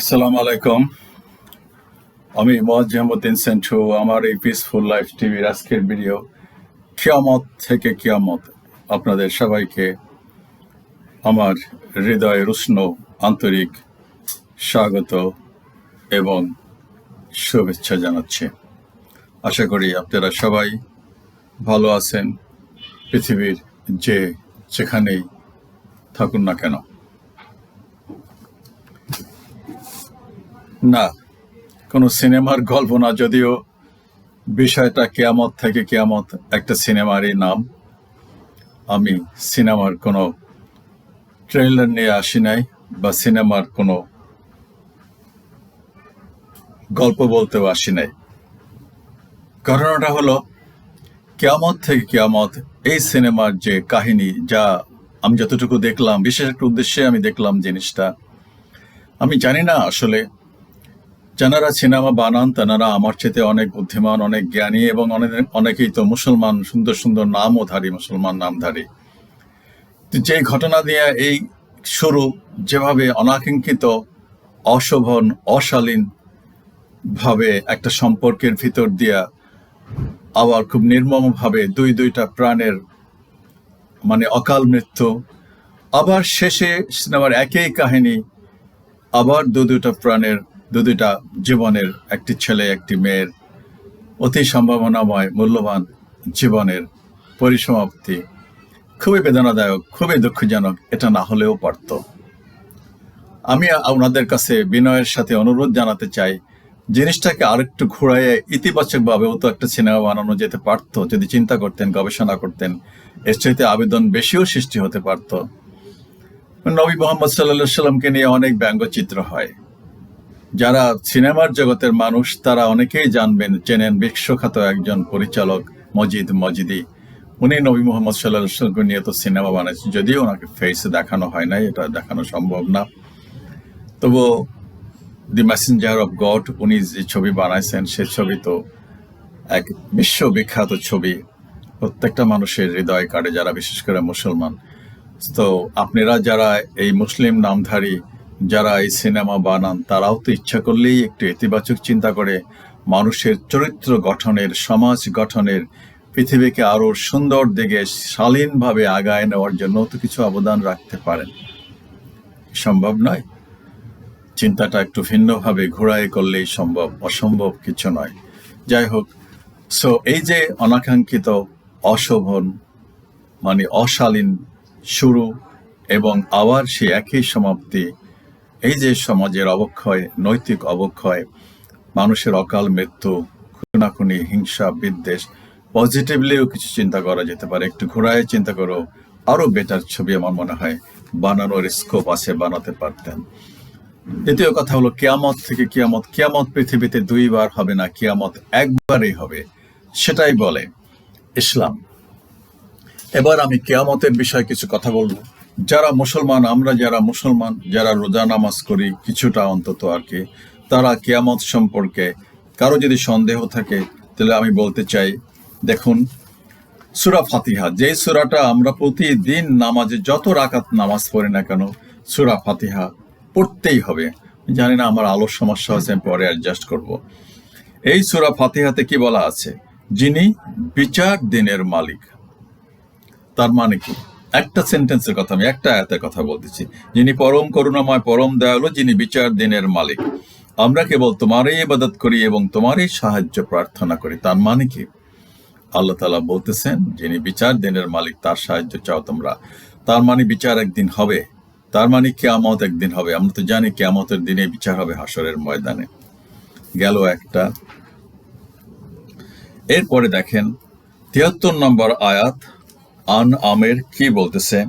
আসসালামু আলাইকুম। আমি মোয়াজ্জামুদ্দিন সেন্টু, আমার এই পিসফুল লাইফ টিভির আজকের ভিডিও কিয়ামত থেকে কিয়ামত আপনাদের সবাইকে আমার হৃদয়ের উষ্ণ আন্তরিক স্বাগত এবং শুভেচ্ছা জানাচ্ছি। আশা করি আপনারা সবাই ভালো আছেন, পৃথিবীর যে যেখানেই থাকুন না কেন। না, কোনো সিনেমার গল্প না, যদিও বিষয়টা কেয়ামত থেকে কেয়ামত একটা সিনেমারই নাম। আমি সিনেমার কোনো ট্রেলার নিয়ে আসি নাই বা সিনেমার কোনো গল্প বলতেও আসি নাই। ঘটনাটা হলো, কেয়ামত থেকে কেয়ামত এই সিনেমার যে কাহিনী, যা আমি যতটুকু দেখলাম, বিশেষ একটা উদ্দেশ্যে আমি দেখলাম জিনিসটা। আমি জানি না আসলে যারা সিনেমা বানান তারা আমার চেতে অনেক বুদ্ধিমান, অনেক জ্ঞানী এবং অনেক, অনেকেই তো মুসলমান, সুন্দর সুন্দর নামও ধারী, মুসলমান নামধারী যে ঘটনা দিয়ে এই শুরু, যেভাবে অনাকাঙ্ক্ষিত, অশোভন, অশালীন ভাবে একটা সম্পর্কের ভিতর দিয়া আবার খুব নির্মমভাবে দুই, দুইটা প্রাণের মানে অকাল মৃত্যু, আবার শেষে সিনেমার একই কাহিনী, আবার দু দুটা প্রাণের দু দুটা জীবনের, একটি ছেলে, একটি মেয়ের অতি সম্ভাবনাময়, মূল্যবান জীবনের পরিসমাপ্তি খুবই বেদনাদায়ক, খুবই দুঃখজনক, এটা না হলেও পারত। আমি আপনাদের কাছে বিনয়ের সাথে অনুরোধ জানাতে চাই, জিনিসটাকে আরেকটু ঘুরাইয়ে ইতিবাচকভাবেও তো একটা সিনেমা বানানো যেতে পারতো, যদি চিন্তা করতেন, গবেষণা করতেন, এর চাইতে আবেদন বেশিও সৃষ্টি হতে পারত। নবী মোহাম্মদ সাল্লাহ সাল্লামকে নিয়ে অনেক ব্যঙ্গচিত্র হয়। যারা সিনেমার জগতের মানুষ, তারা অনেকেই জানবেন, চেনেন বিশ্বখ্যাত একজন পরিচালক মজিদ মজিদি। উনি নবী মোহাম্মদ সাল্লাহ নিয়ে তো সিনেমা বানাইছেন যদিও ওনাকে ফেসে দেখানো হয় নাই, এটা দেখানো সম্ভব না। তবু দি মেসেঞ্জার অফ গড উনি যে ছবি বানাইছেন, সে ছবি তো এক বিশ্ববিখ্যাত ছবি। প্রত্যেকটা মানুষের হৃদয় কাটে যারা বিশেষ করে মুসলমান। তো আপনারা যারা এই মুসলিম নামধারী যারা এই সিনেমা বানান, তারাও তো ইচ্ছা করলেই একটু ইতিবাচক চিন্তা করে। মানুষের চরিত্র গঠনের, সমাজ গঠনের, পৃথিবীকে আরও সুন্দর দিকে শালীনভাবে আগায় নেওয়ার জন্য তো কিছু অবদান রাখতে পারেন। সম্ভব নয়। চিন্তাটা একটু ভিন্নভাবে ঘোরায় করলেই সম্ভব, অসম্ভব কিছু নয়। যাই হোক সো এই যে অনাকাঙ্ক্ষিত অশোভন মানে অশালীন শুরু এবং আবার সে একই সমাপ্তি এই যে সমাজের অবক্ষয়, নৈতিক অবক্ষয়, মানুষের অকাল মৃত্যু, খুনাখুনি, হিংসা, বিদ্বেষ পজিটিভলিও কিছু চিন্তা করা যেতে পারে। একটু ঘোরায় চিন্তা করো, আরও বেটার ছবি আমার মনে হয় বানানোর স্কোপ আছে, বানাতে পারতেন। দ্বিতীয় কথা হলো, কিয়ামত থেকে কিয়ামত কিয়ামত পৃথিবীতে দুইবার হবে না, কিয়ামত একবারই হবে, সেটাই বলে ইসলাম। এবার আমি কিয়ামতের বিষয়ে কিছু কথা বলব। যারা মুসলমান, আমরা যারা মুসলমান, যারা রোজা নামাজ করি, কিছুটা অন্তত আর কি, তারা কেয়ামত সম্পর্কে কারও যদি সন্দেহ থাকে, তাহলে আমি বলতে চাই, দেখুন, সুরা ফাতিহা যে সুরাটা আমরা প্রতিদিন নামাজে যত রাকাত নামাজ পড়ি না কেন, সুরা ফাতিহা পড়তেই হবে। জানি না আমার আলোর সমস্যা হচ্ছে আমি পরে অ্যাডজাস্ট করব। এই সুরা ফাতিহাতে কি বলা আছে? যিনি বিচার দিনের মালিক, তার মানে কি? একটা সেন্টেন্সের কথা আমি, একটা আয়াতের কথা বলতেছি। যিনি পরম করুণাময়, পরম দয়ালু, যিনি বিচার দিনের মালিক। আমরা কেবল তোমারই ইবাদত করি এবং তোমারই সাহায্য প্রার্থনা করি। তার মানে কি? আল্লাহ তালা বলতেছেন, যিনি বিচার দিনের মালিক, তার সাহায্য চাও তোমরা। তার মানে বিচার একদিন হবে। তার মানে কেয়ামত একদিন হবে। আমরা তো জানি কেয়ামতের দিনে বিচার হবে হাসরের ময়দানে। গেল একটা। এরপরে দেখেন, তিয়াত্তর নম্বর আয়াত আন আমের কি বলতেছে?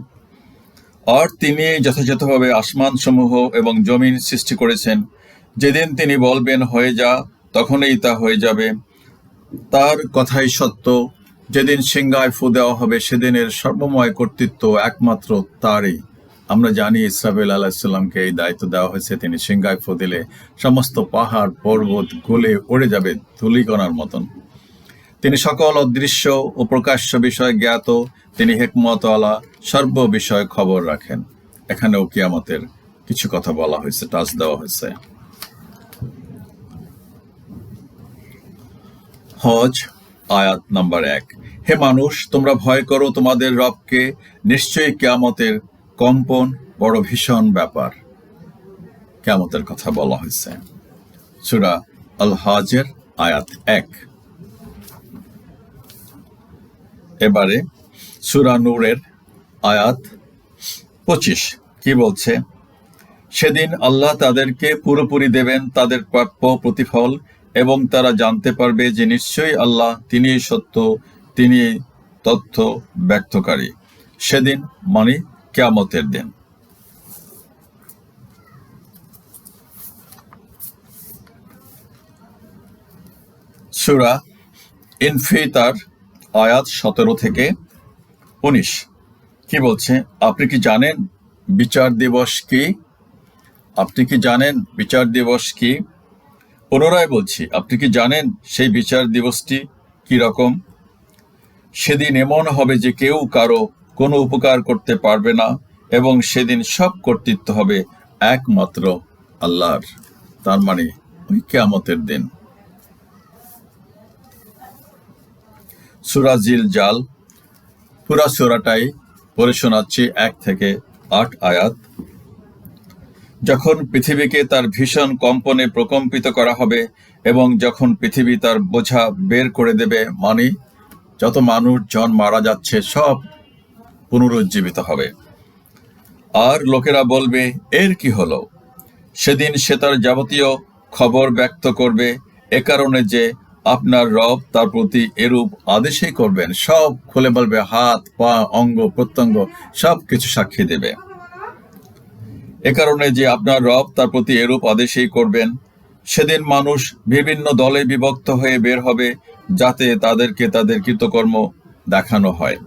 আর তিনি যথাযথভাবে আসমান সমূহ এবং জমিন সৃষ্টি করেছেন। যেদিন তিনি বলবেন, হয়ে যা, তখনই তা হয়ে যাবে। তার কথাই সত্য। যেদিন সিংহায় ফু দেওয়া হবে, সেদিনের সর্বময় কর্তৃত্ব একমাত্র তারই। আমরা জানি ইসরাবেল আলাহিসাল্লামকে এই দায়িত্ব দেওয়া হয়েছে। তিনি সিংহায় ফু দিলে সমস্ত পাহাড়, পর্বত, গলে উড়ে যাবে ধুলিকণার মতন। তিনি সকল অদৃশ্য ও প্রকাশ্য বিষয় জ্ঞাত, তিনি হেকমতওয়ালা, সর্ব বিষয়ে খবর রাখেন। এখানেও কিয়ামতের কিছু কথা বলা হয়েছে, টাচ দেওয়া হয়েছে। হজ, আয়াত নাম্বার এক। হে মানুষ, তোমরা ভয় করো, তোমাদের রবকে। নিশ্চয়ই কেয়ামতের কম্পন বড় ভীষণ ব্যাপার। কেয়ামতের কথা বলা হয়েছে। সুরা আল হাজের আয়াত এক। এবারে সুরা নূরের আয়াত পঁচিশ। কি বলছে? সেদিন আল্লাহ তাদেরকে পুরোপুরি দেবেন তাদের প্রাপ্য প্রতিফল এবং তারা জানতে পারবে যে নিশ্চয়ই আল্লাহ তিনি সত্য তিনি তথ্য ব্যক্তকারী। সেদিন মানে কেয়ামতের দিন। সুরা ইনফিতার আয়াত সতেরো থেকে উনিশ। কি বলছে? আপনি কি জানেন বিচার দিবস কি? আপনি কি জানেন বিচার দিবস কি? পুনরায় বলছি, আপনি কি জানেন সেই বিচার দিবসটি কি রকম? সেদিন এমন হবে যে কেউ কারও কোনো উপকার করতে পারবে না এবং সেদিন সব কর্তৃত্ব হবে একমাত্র আল্লাহর। তার মানে ওই কেয়ামতের দিন। সুরাজিল জাল, পুরা সুরাটাই পড়ে শোনাচ্ছি এক থেকে আট আয়াত। যখন পৃথিবীকে তার ভীষণ কম্পনে প্রকম্পিত করা হবে এবং যখন পৃথিবী তার বোঝা বের করে দেবে মানে যত মানুষজন মারা যাচ্ছে সব পুনরুজ্জীবিত হবে। আর লোকেরা বলবে, এর কি হলো? সেদিন সে তার যাবতীয় খবর ব্যক্ত করবে এ কারণে যে আপনার রব তার প্রতি এরূপ আদেশই করবেন। সব খুলে বলবে, হাত, পা, অঙ্গ, প্রত্যঙ্গ সব কিছু সাক্ষী দেবে। এ কারণে যে আপনার রব তার প্রতি এরূপ আদেশই করবেন, সেদিন মানুষ বিভিন্ন দলে বিভক্ত হয়ে বের হবে, যাতে তাদেরকে তাদের কৃতকর্ম দেখানো হয়।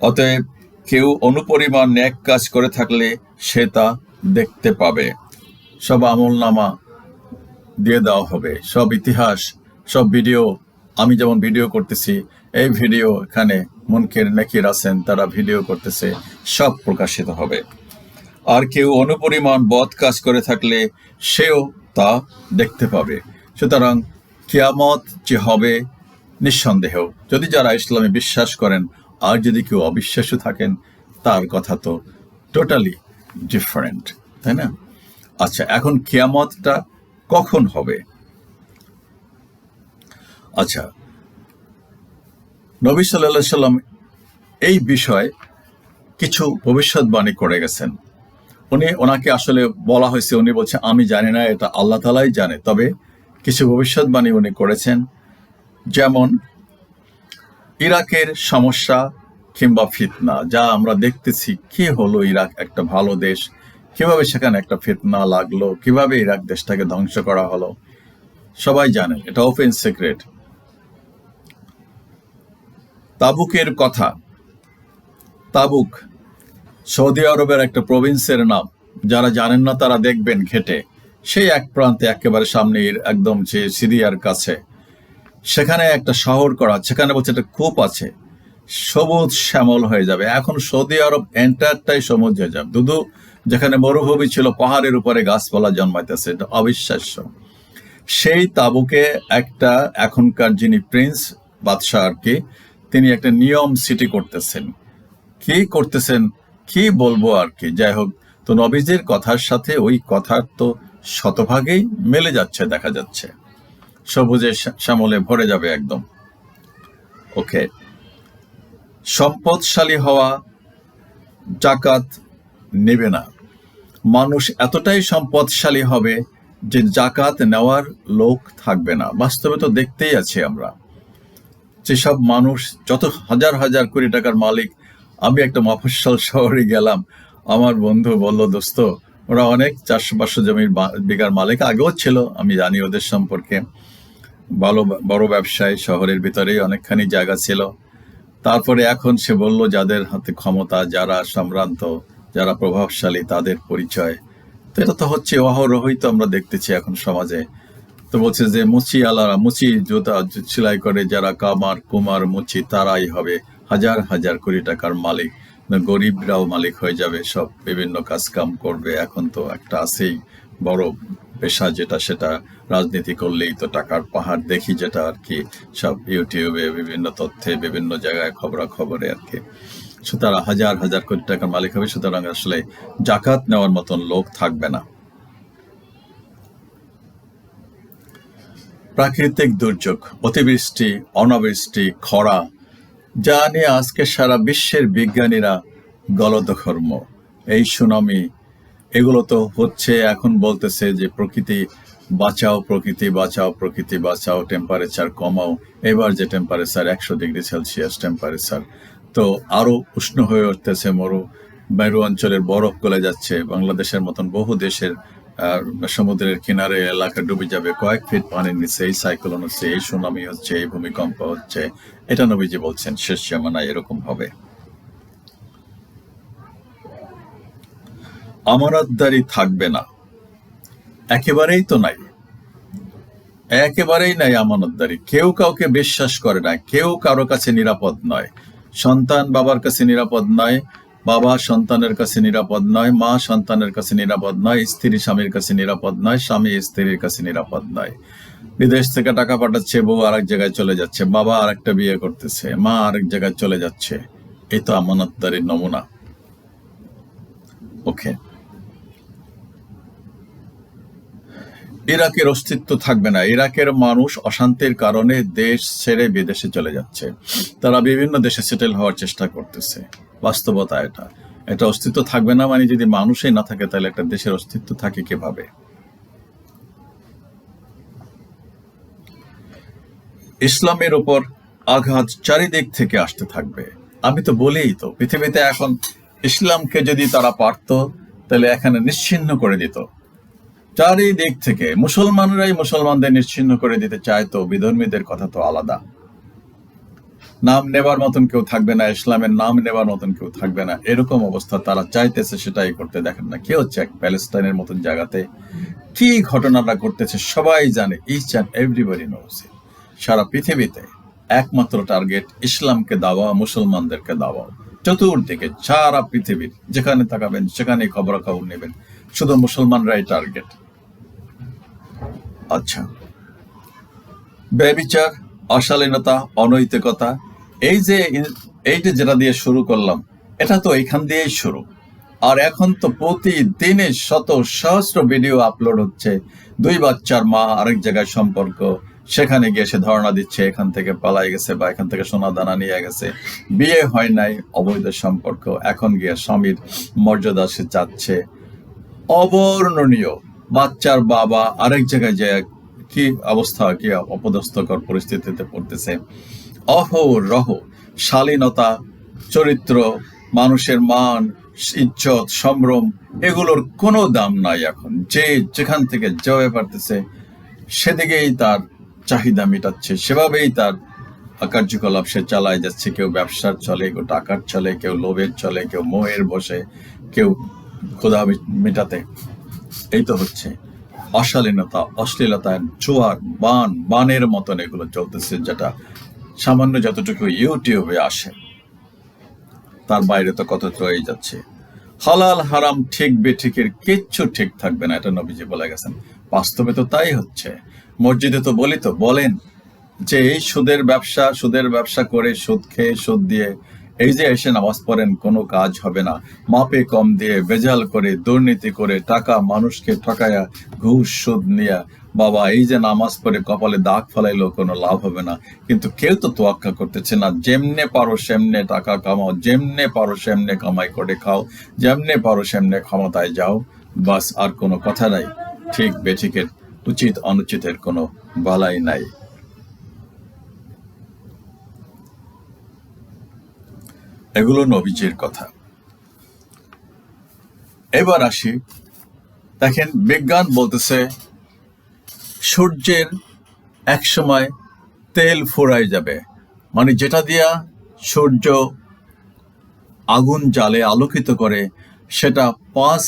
অতএব কেউ অনুপরিমাণ ন্যাক কাজ করে থাকলে সে তা দেখতে পাবে। সব আমল নামা দিয়ে দেওয়া হবে, সব ইতিহাস সব ভিডিও, আমি যেমন ভিডিও করতেছি, এই ভিডিও এখানে মনকের, নেকির আছেন, তারা ভিডিও করতেছে, সব প্রকাশিত হবে। আর কেউ অনুপরিমাণ বদ কাজ করে থাকলে সেও তা দেখতে পাবে। সুতরাং কিয়ামত যে হবে নিঃসন্দেহ। যদি যারা ইসলামে বিশ্বাস করেন, আর যদি কেউ অবিশ্বাসী থাকেন, তার কথা তো টোটালি ডিফারেন্ট তাই না? আচ্ছা এখন কিয়ামতটা কখন হবে? আচ্ছা। নবী সাল্লাহ সাল্লাম এই বিষয়ে কিছু ভবিষ্যৎবাণী করে গেছেন। উনি ওনাকে আসলে বলা হয়েছে, উনি বলছেন আমি জানি না, এটা আল্লাহ তালাই জানে। তবে কিছু ভবিষ্যৎবাণী উনি করেছেন, যেমন ইরাকের সমস্যা কিংবা ফিতনা। যা আমরা দেখতেছি, কি হলো ইরাক একটা ভালো দেশ, কীভাবে সেখানে একটা ফিতনা লাগল, কীভাবে ইরাক দেশটাকে ধ্বংস করা হলো, সবাই জানেন এটা ওপেন সিক্রেট তাবুকের কথা। তাবুক, সৌদি আরবের একটা প্রভিন্সের নাম। যারা জানেন না তারা দেখবেন ঘেটে সেই এক প্রান্তে একেবারে সামনে একদম সে সিরিয়ার কাছে। সেখানে একটা শহর করা সেখানে বলছে একটা কূপ আছে। সবুজ শ্যামল হয়ে যাবে। এখন সৌদি আরব এন্টারটাই সবুজ হয়ে যাবে। দুদু, যেখানে মরুভূমি ছিল, পাহাড়ের উপরে গাছপালা জন্মাইতেছে, এটা অবিশ্বাস্য। সেই তাবুকে একটা এখনকার যিনি প্রিন্স, বাদশাহ আর কি তিনি একটা নিয়ম সিটি করতেছেন। কি করতেছেন, কি বলব আর কি? যাই হোক, তো নবীজের কথার সাথে ওই কথার তো শতভাগেই মেলে যাচ্ছে, দেখা যাচ্ছে। সবুজে শ্যামলে ভরে যাবে একদম। ওকে। সম্পদশালী হওয়া জাকাত নেবে না। মানুষ এতটাই সম্পদশালী হবে যে জাকাত নেওয়ার লোক থাকবে না। বাস্তবে তো দেখতেই আছি আমরা। যেসব মানুষ যত হাজার হাজার কোটি টাকার মালিক, আমি একটা মফস্বল শহরে গেলাম। আমার বন্ধু বলল, দোস্ত, ওরা অনেক চারশো পাঁচশো জমির বিঘার মালিক। আগেও ছিল, আমি জানি ওদের সম্পর্কে। ভালো বড় ব্যবসায়ী, শহরের ভিতরেই অনেকখানি জায়গা ছিল। তারপরে এখন সে বলল, যাদের হাতে ক্ষমতা, যারা সম্ভ্রান্ত, যারা প্রভাবশালী, তাদের পরিচয়। তো এটা তো হচ্ছে অহরহই তো আমরা দেখতেছি এখন সমাজে। তো বলছে যে, মুচি আলারা, মুচি জুতা সেলাই করে যারা কামার, কুমার, মুচি, তারাই হবে। হাজার হাজার কোটি টাকার মালিক। গরিবরাও মালিক হয়ে যাবে। সব বিভিন্ন কাজ কাম করবে। এখন তো একটা আছেই বড় পেশা যেটা, সেটা রাজনীতি করলেই তো টাকার পাহাড় দেখি যেটা আর কি। সব ইউটিউবে বিভিন্ন তথ্যে, বিভিন্ন জায়গায় খবরাখবরে আর কি। সুতরাং হাজার হাজার কোটি টাকার মালিক হবে। সুতরাং আসলে জাকাত নেওয়ার মতন লোক থাকবে না। প্রাকৃতিক দুর্যোগ, অতিবৃষ্টি, অনাবৃষ্টি, খরা, যা নিয়ে আজকে সারা বিশ্বের বিজ্ঞানীরা গলদঘর্ম। এই সুনামি, এগুলো তো হচ্ছে এখন বলতেছে যে প্রকৃতি, বাঁচাও প্রকৃতি বাঁচাও প্রকৃতি, বাঁচাও টেম্পারেচার কমাও, এবার যে টেম্পারেচার একশো ডিগ্রি সেলসিয়াস টেম্পারেচার তো আরও উষ্ণ হয়ে উঠতেছে মরু, মেরু অঞ্চলের বরফ গলে যাচ্ছে, বাংলাদেশের মতন বহু দেশের সমুদ্রের কিনারে এলাকা ডুবে যাবে, কয়েক ফিট পানির নিচে এই সাইক্লোন হচ্ছে, এই সুনামি হচ্ছে, এই ভূমিকম্প হচ্ছে। এটা নবীজি বলছেন, শেষ জামানায় এরকম হবে। আমানতদারি থাকবে না। একেবারেই তো নাই। একেবারেই নাই আমানতদারি কেউ কাউকে বিশ্বাস করে না, কেউ কারও কাছে নিরাপদ নয়। সন্তান বাবার কাছে নিরাপদ নয় বাবা সন্তানের কাছে নিরাপদ নয়, মা সন্তানের কাছে নিরাপদ নয়, স্ত্রী স্বামীর কাছে নিরাপদ নয়, স্বামী স্ত্রীর কাছে নিরাপদ নয়। বিদেশ থেকে টাকা পাঠাচ্ছে, বউ আরেক জায়গায় চলে যাচ্ছে, বাবা আরেকটা বিয়ে করতেছে, মা আরেক জায়গায় চলে যাচ্ছে। এই তো আমানতদারির নমুনা। ওকে। ইরাকের অস্তিত্ব থাকবে না। ইরাকের মানুষ অশান্তির কারণে দেশ ছেড়ে বিদেশে চলে যাচ্ছে। তারা বিভিন্ন দেশে সেটেল হওয়ার চেষ্টা করতেছে। বাস্তবতা এটা। এটা অস্তিত্ব থাকবে না মানে যদি মানুষই না থাকে, তাহলে একটা দেশের অস্তিত্ব থাকে কীভাবে? ইসলামের উপর আঘাত চারিদিক থেকে আসতে থাকবে। আমি তো বলেই তো, পৃথিবীতে এখন ইসলামকে যদি তারা পারত, তাহলে এখানে নিশ্চিহ্ন করে দিত। চারিদিক থেকে, মুসলমানরাই মুসলমানদের নিশ্চিহ্ন করে দিতে চায় তো বিধর্মীদের কথা তো আলাদা। নাম নেবার মতন কেউ থাকবে না, ইসলামের নাম নেবার মতন কেউ থাকবে না। এরকম অবস্থা তারা চাইতেছে, সেটাই করতে দেখেন না। কেউ হচ্ছে এক প্যালেস্টাইনের মতন জায়গাতে কি ঘটনাটা ঘটতেছে সবাই জানে ইচ অ্যান্ড এভরিবডি নোস সারা পৃথিবীতে একমাত্র টার্গেট ইসলামকে দাওয়া, মুসলমানদেরকে দাওয়া। চতুর্দিকে সারা পৃথিবীর যেখানে তাকাবেন সেখানে খবরাখবর নেবেন। শুধু মুসলমানরাই টার্গেট আচ্ছা। ব্যবিচার অশালীনতা, অনৈতিকতা, এই যে এই যে যেটা দিয়ে শুরু করলাম, এটা তো এখান দিয়েই শুরু। আর এখন তো প্রতিদিনে শত সহস্র ভিডিও আপলোড হচ্ছে, দুই বাচ্চার মা আরেক জায়গায় সম্পর্ক, সেখানে গিয়ে সে ধারণা দিচ্ছে, এখান থেকে পালাই গেছে বা এখান থেকে সোনা দানা নিয়ে গেছে। বিয়ে হয় নাই, অবৈধ সম্পর্ক, এখন গিয়ে স্বামীর মর্যাদা সে চাচ্ছে। অবর্ণনীয়, বাচ্চার বাবা আরেক জায়গায় যে কি অবস্থা, কি অপদস্থকর পরিস্থিতিতে পড়তেছে? অহরহ শালীনতা, চরিত্র, মানুষের মান, ইজ্জত, সম্ভ্রম, এগুলোর কোনো দাম নাই এখন। যে যেখান থেকে যেভাবে পারতেছে, সেদিকেই তার চাহিদা মেটাচ্ছে। সেভাবেই তার কার্যকলাপ সে চালায় যাচ্ছে। কেউ ব্যবসার চলে কেউ টাকার চলে কেউ লোভের চলে কেউ মোহের বসে, কেউ ক্ষুধা মেটাতে। এই তো হচ্ছে। অশালীনতা অশ্লীলতা জোয়ার, বান, বানের মতন এগুলো চলতেছে, যেটা সামান্য যতটুকু ইউটিউবে আসে। তার বাইরে তো কত রয়ে যাচ্ছে। হালাল, হারাম, ঠিক, বেঠিকের কিচ্ছু ঠিক থাকবে না, এটা নবীজি বলে গেছেন। বাস্তবে তো তাই হচ্ছে। মসজিদে তো বলি তো, বলেন যে এই সুদের ব্যবসা সুদের ব্যবসা করে সুদ খেয়ে, সুদ দিয়ে এই যে এসে নামাজ পড়েন, কোনো কাজ হবে না। মাপে কম দিয়ে বেজাল করে, দুর্নীতি করে, টাকা মানুষকে ঠকায়া, ঘুষ, সুদ নিয়া। বাবা, এই যে নামাজ পড়ে কপালে দাগ ফলাইলেও কোনো লাভ হবে না। কিন্তু কেউ তো তোয়াক্কা করতেছে না। যেমনে পারো সেমনে টাকা কামাও, যেমনে পারো সেমনে কামাই করে খাও, যেমনে পারো সেমনে ক্ষমতায় যাও। বাস, আর কোনো কথা নাই। ঠিক বেঠিকের উচিত অনুচিতের কোনো বালাই নাই। এগুলো নবীজির কথা। এবার আসি, দেখেন বিজ্ঞান বলতেছে, সূর্যের এক সময় তেল ফোড়ায় যাবে। মানে যেটা দিয়া সূর্য আগুন জালে আলোকিত করে, সেটা পাঁচ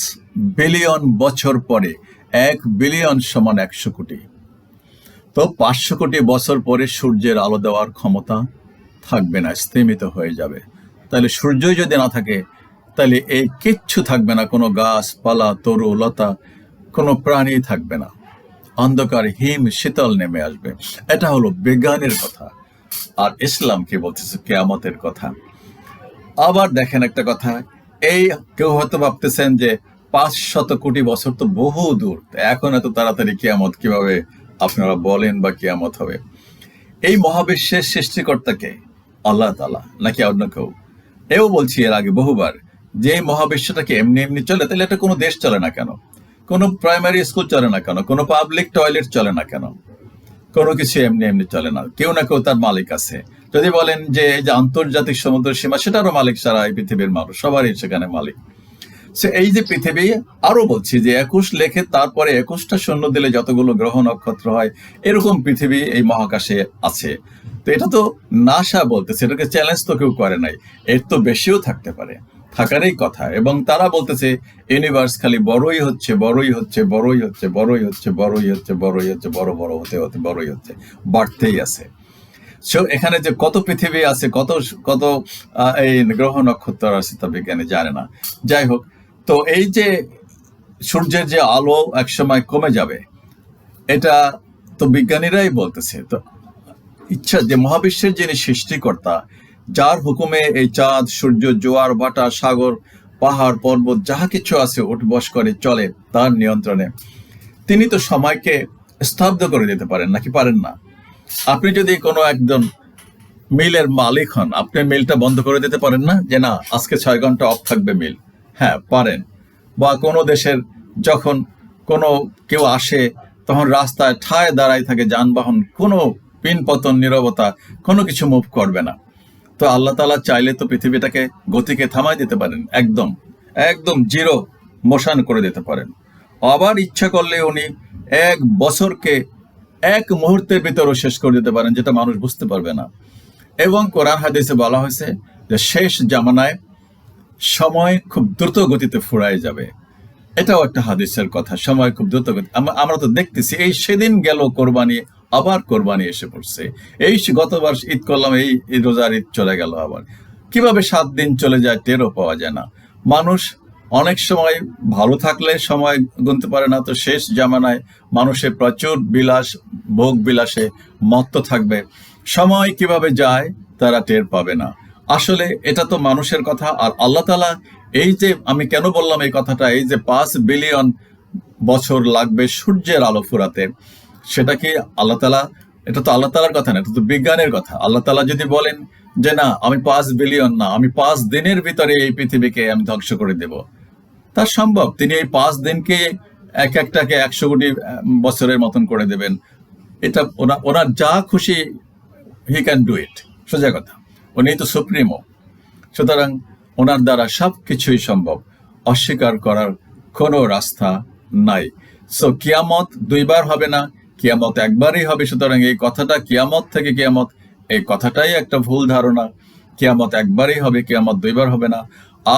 বিলিয়ন বছর পরে, এক বিলিয়ন সমান একশো কোটি। তো পাঁচশো কোটি বছর পরে সূর্যের আলো দেওয়ার ক্ষমতা থাকবে না, স্থিমিত হয়ে যাবে। তাহলে সূর্যই যদি না থাকে, তাহলে এই কিচ্ছু থাকবে না। কোনো গাছ, পালা, তরু, লতা, কোনো প্রাণী থাকবে না। অন্ধকার, হিম, শীতল নেমে আসবে। এটা হলো বিজ্ঞানের কথা। আর ইসলাম কি বলতেছে? কেয়ামতের কথা। আবার দেখেন একটা কথা। এই কেউ হয়তো ভাবতেছেন যে পাঁচ শত কোটি বছর তো বহু দূর। এখন এত তাড়াতাড়ি কেয়ামত কীভাবে আপনারা বলেন বা কেয়ামত হবে? এই মহাবিশ্বের সৃষ্টিকর্তাকে আল্লাহ তালা নাকি অন্য কেউ? এও বলছি এর আগে বহুবার যে মহাবিশ্বটাকে এমনি এমনি চলে, তাহলে এটা কোনো দেশ চলে না কেন? কোনো প্রাইমারি স্কুল চলে না কেন? কোনো পাবলিক টয়লেট চলে না কেন? কোনো কিছু এমনি এমনি চলে না। কেউ না কেউ তার মালিক আছে। যদি বলেন যে আন্তর্জাতিক সমুদ্র সীমা, সেটারও মালিক সারা এই পৃথিবীর মানুষ, সবারই সেখানে মালিক। সে এই যে পৃথিবী, আরও বলছি যে একুশ লেখে তারপরে একুশটা শূন্য দিলে যতগুলো গ্রহ নক্ষত্র হয়, এরকম পৃথিবী এই মহাকাশে আছে। তো এটা তো নাসা বলতেছে, এটাকে চ্যালেঞ্জ তো কেউ করে নাই, এর তো বেশিও থাকতে পারে, থাকারই কথা। এবং তারা বলতেছে ইউনিভার্স খালি বড়ই হচ্ছে বড়ই হচ্ছে বড়ই হচ্ছে বড়ই হচ্ছে বড়ই হচ্ছে বড়ই হচ্ছে, বড় বড় হতে হতে বড়ই হচ্ছে, বাড়তেই আছে। সো এখানে যে কত পৃথিবী আছে, কত কত এই গ্রহ নক্ষত্র আছে তা বিজ্ঞানী জানে না। যাই হোক তো এই যে সূর্যের যে আলো একসময় কমে যাবে, এটা তো বিজ্ঞানীরাই বলতেছে। তো ইচ্ছা যে মহাবিশ্বের যিনি সৃষ্টিকর্তা, যার হুকুমে এই চাঁদ, সূর্য, জোয়ার, বাটা, সাগর, পাহাড়, পর্বত যাহা কিছু আছে উঠবস করে চলে তার নিয়ন্ত্রণে। তিনি তো সময়কে স্তব্ধ করে দিতে পারেন, নাকি পারেন না? আপনি যদি কোনো একজন মিলের মালিক হন, আপনি মিলটা বন্ধ করে দিতে পারেন না? যে না, আজকে ছয় ঘণ্টা অফ থাকবে মিল। হ্যাঁ পারেন। বা কোনো দেশের যখন কোনো কেউ আসে, তখন রাস্তায় ঠায় দাঁড়ায় থাকে যানবাহন, কোনো পিনপতন, নীরবতা, কোনো কিছু মুভ করবে না। তো আল্লাহ তালা চাইলে তো পৃথিবীটাকে গতিকে থামাই দিতে পারেন, একদম একদম জিরো মোশন করে দিতে পারেন। আবার ইচ্ছা করলে উনি এক বছরকে এক মুহূর্তের ভিতরও শেষ করে দিতে পারেন, যেটা মানুষ বুঝতে পারবে না। এবং কোরআন হাদিসে বলা হয়েছে যে শেষ জামানায় সময় খুব দ্রুত গতিতে ফুরায় যাবে। এটাও একটা হাদিসের কথা, সময় খুব দ্রুত গতি আমরা তো দেখতেছি, এই সেদিন গেল কোরবানি, আবার কোরবানি এসে পড়ছে। এই গতবার ঈদ করলাম, এই এই রোজার ঈদ চলে গেল আবার। কীভাবে সাত দিন চলে যায় টেরও পাওয়া যায় না। মানুষ অনেক সময় ভালো থাকলে সময় গুনতে পারে না, তো শেষ জামানায় মানুষের প্রচুর বিলাস, ভোগ বিলাসে মত্ত থাকবে। সময় কীভাবে যায়, তারা টের পাবে না। আসলে এটা তো মানুষের কথা, আর আল্লাহ তালা এই যে আমি কেন বললাম এই কথাটা, এই যে পাঁচ বিলিয়ন বছর লাগবে সূর্যের আলো ফুরাতে, সেটা কি আল্লাহ তালা এটা তো আল্লাহ তালার কথা না, এটা তো বিজ্ঞানের কথা। আল্লাহ তালা যদি বলেন যে না, আমি পাঁচ বিলিয়ন না, আমি পাঁচ দিনের ভিতরে এই পৃথিবীকে আমি ধ্বংস করে দেব, তা সম্ভব। তিনি এই পাঁচ দিনকে এক একটাকে একশো কোটি বছরের মতন করে দেবেন। এটা ওনা- ওনার যা খুশি হি ক্যান ডু ইট সোজা কথা। উনি তো সুপ্রিমো। সুতরাং ওনার দ্বারা সব কিছুই সম্ভব। অস্বীকার করার কোনো রাস্তা নাই। সো কিয়ামত দুইবার হবে না, কিয়ামত একবারই হবে, সুতরাং এই কথাটা কিয়ামত থেকে কিয়ামত, এই কথাটাই একটা ভুল ধারণা। কিয়ামত একবারই হবে, কিয়ামত দুইবার হবে না।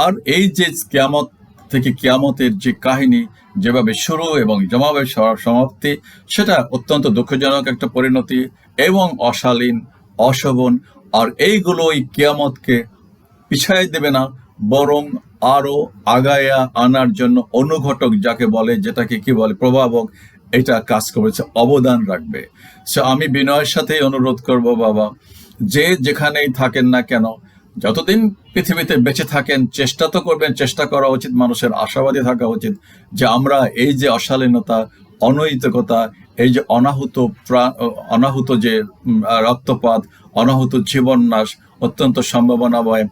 আর এই যে কিয়ামত থেকে কিয়ামতের যে কাহিনী, যেভাবে শুরু এবং জমাবে সমাপ্তি, সেটা অত্যন্ত দুঃখজনক একটা পরিণতি এবং অশালীন, অশোভন আর এইগুলোই কিয়ামতকে পিছাই দেবে না, বরং আরও আগায়া আনার জন্য অনুঘটক যাকে বলে, যেটাকে কি বলে, প্রভাবক, এটা কাজ করেছে, অবদান রাখবে। সো আমি বিনয়ের সাথে অনুরোধ করব, বাবা, যে যেখানেই থাকেন না কেন, যতদিন পৃথিবীতে বেঁচে থাকেন, চেষ্টা তো করবেন, চেষ্টা করা উচিত, মানুষের আশাবাদী থাকা উচিত যে আমরা এই যে অশালীনতা, অনৈতিকতা এই যে অনাহুত প্রা- অনাহুত যে রক্তপাত, অনাহুত জীবন জীবননাশ, অত্যন্ত সম্ভাবনাময়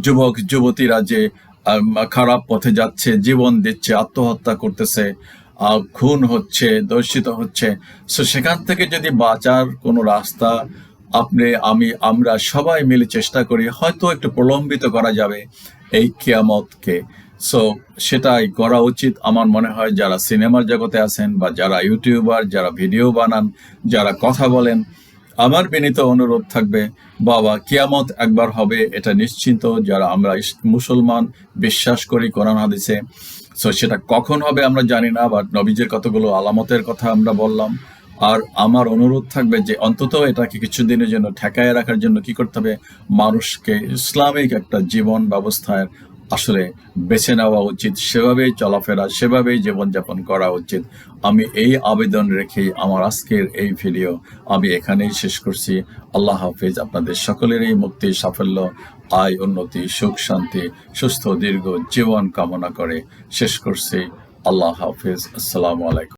যুবক, যুবতীরা যে খারাপ পথে যাচ্ছে, জীবন দিচ্ছে, আত্মহত্যা করতেছে খুন হচ্ছে, দর্শিত হচ্ছে। সো সেখান থেকে যদি বাঁচার কোনো রাস্তা আপনি, আমি, আমরা সবাই মিলে চেষ্টা করি, হয়তো একটু প্রলম্বিত করা যাবে এই কিয়ামতকে। সো সেটাই করা উচিত। আমার মনে হয় যারা সিনেমার জগতে আছেন বা যারা ইউটিউবার, যারা ভিডিও বানান, যারা কথা বলেন, আমার বিনীত অনুরোধ থাকবে, বাবা, কিয়ামত একবার হবে, এটা নিশ্চিন্ত যারা আমরা মুসলমান, বিশ্বাস করি কোরআন হাদিসে। সো সেটা কখন হবে আমরা জানি না বাট নবীজের কতগুলো আলামতের কথা আমরা বললাম। আর আমার অনুরোধ থাকবে যে অন্তত এটাকে কিছুদিনের জন্য ঠেকায় রাখার জন্য কি করতে হবে? মানুষকে ইসলামিক একটা জীবন ব্যবস্থায় আসলে বেছে নেওয়া উচিত সেভাবেই চলাফেরা, সেভাবেই জীবনযাপন করা উচিত। আমি এই আবেদন রেখেই আমার আজকের এই ভিডিও আমি এখানেই শেষ করছি। আল্লাহ হাফিজ। আপনাদের সকলেরই মুক্তি, সাফল্য, আয়, উন্নতি, সুখ, শান্তি, সুস্থ, দীর্ঘ জীবন কামনা করে শেষ করছি। আল্লাহ হাফিজ। আসসালামু আলাইকুম।